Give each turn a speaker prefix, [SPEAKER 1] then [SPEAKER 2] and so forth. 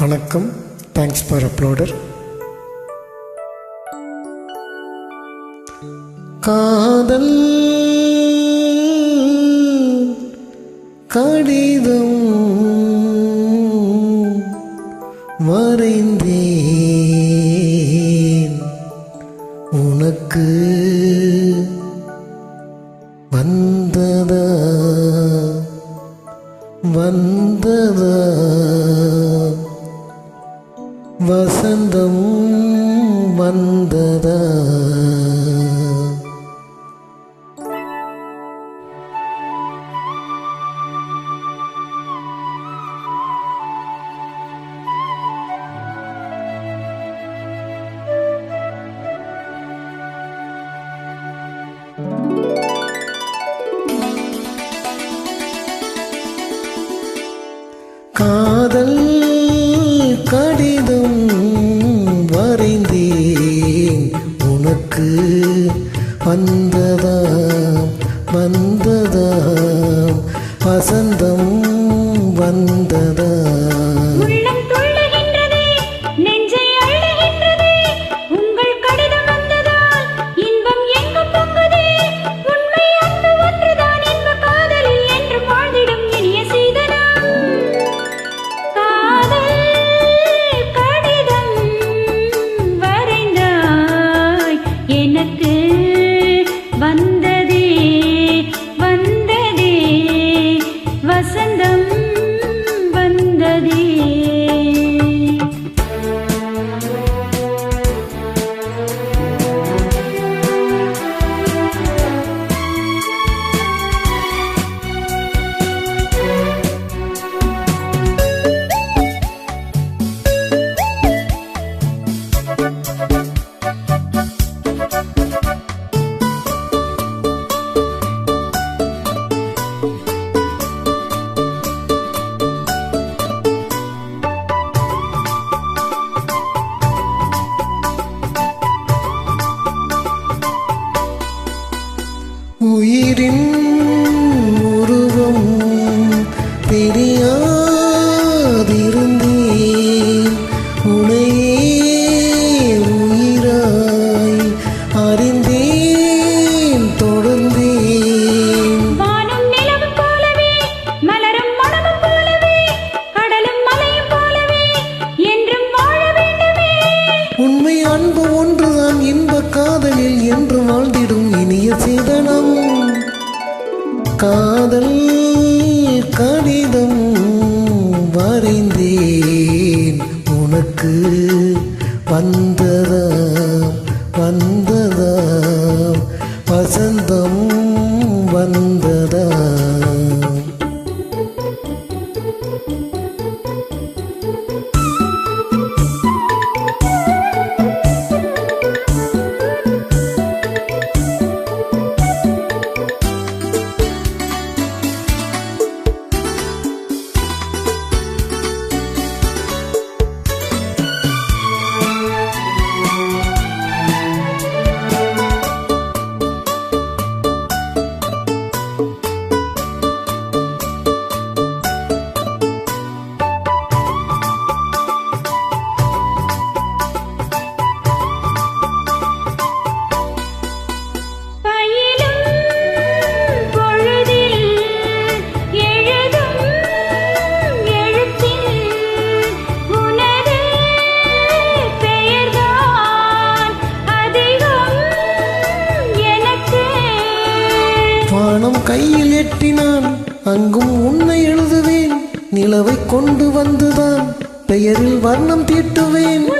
[SPEAKER 1] வணக்கம். Thanks for uploader காதல் கடிதம் வரைந்தேன். உனக்கு வந்ததா? வந்ததா? வசந்தம் வந்ததா? காதல் கடிதம் வந்ததாம் வந்ததாம் வசந்தம்
[SPEAKER 2] வந்ததாம். எனக்கு
[SPEAKER 1] உயிரின் காதல் கடிதம் வரைந்தேன். உனக்கு
[SPEAKER 2] வந்த
[SPEAKER 1] வானம் கையில் எட்டினான். அங்கும் உன்னை எழுதுவேன். நிலவை கொண்டு வந்துதான். பெயரில் வர்ணம் தீட்டுவேன்.